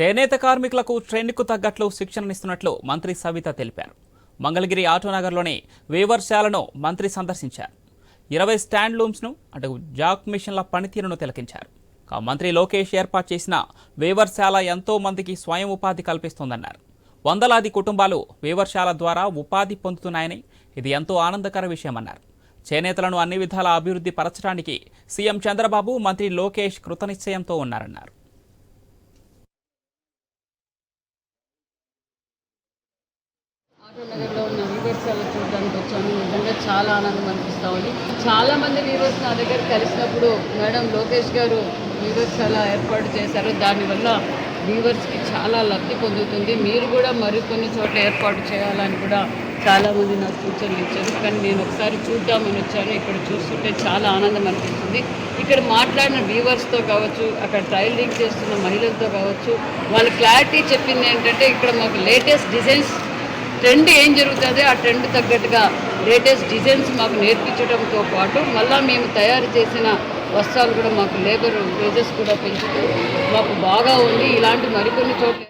చేనేత కార్మికులకు ట్రెండ్కు తగ్గట్లు శిక్షణనిస్తున్నట్లు మంత్రి సవిత తెలిపారు. మంగళగిరి ఆటోనగర్లోని వేవర్శాలను మంత్రి సందర్శించారు. ఇరవై స్టాండ్ లూమ్స్ను అటు జాక్ మిషన్ల పనితీరును తిలకించారు. మంత్రి లోకేష్ ఏర్పాటు చేసిన వేవర్శాల ఎంతో మందికి స్వయం ఉపాధి కల్పిస్తోందన్నారు. వందలాది కుటుంబాలు వేవర్శాల ద్వారా ఉపాధి పొందుతున్నాయని ఇది ఎంతో ఆనందకర విషయమన్నారు. చేనేతలను అన్ని విధాల అభివృద్ధి పరచడానికి సీఎం చంద్రబాబు మంత్రి లోకేష్ కృతనిశ్చయంతో ఉన్నారన్నారు. ఆటోనగర్లో ఉన్న వీవర్స్ అలా చూడడానికి వచ్చాను. నిజంగా చాలా ఆనందం అనిపిస్తూ ఉంది. చాలా మంది వీవర్స్ నా దగ్గర కలిసినప్పుడు మేడం లోకేష్ గారు వీవర్స్ అలా ఏర్పాటు చేశారు దానివల్ల వీవర్స్కి చాలా లబ్ధి పొందుతుంది. మీరు కూడా మరికొన్ని చోట్ల ఏర్పాటు చేయాలని కూడా చాలామంది నాకు సూచనలు ఇచ్చారు. కానీ నేను ఒకసారి చూద్దామని వచ్చాను. ఇక్కడ చూస్తుంటే చాలా ఆనందం అనిపిస్తుంది. ఇక్కడ మాట్లాడిన వీవర్స్తో కావచ్చు అక్కడ ట్రైలింగ్ చేస్తున్న మహిళలతో కావచ్చు వాళ్ళ క్లారిటీ చెప్పింది ఏంటంటే ఇక్కడ మాకు లేటెస్ట్ డిజైన్స్ ట్రెండ్ ఏం జరుగుతుంది ఆ ట్రెండ్ తగ్గట్టుగా లేటెస్ట్ డిజైన్స్ మాకు నేర్పించడంతో పాటు మళ్ళీ మేము తయారు చేసిన వస్త్రాలు కూడా మాకు లేబర్ వేజెస్ కూడా పెంచుతూ మాకు బాగా ఉంది. ఇలాంటి మరికొన్ని చోట్ల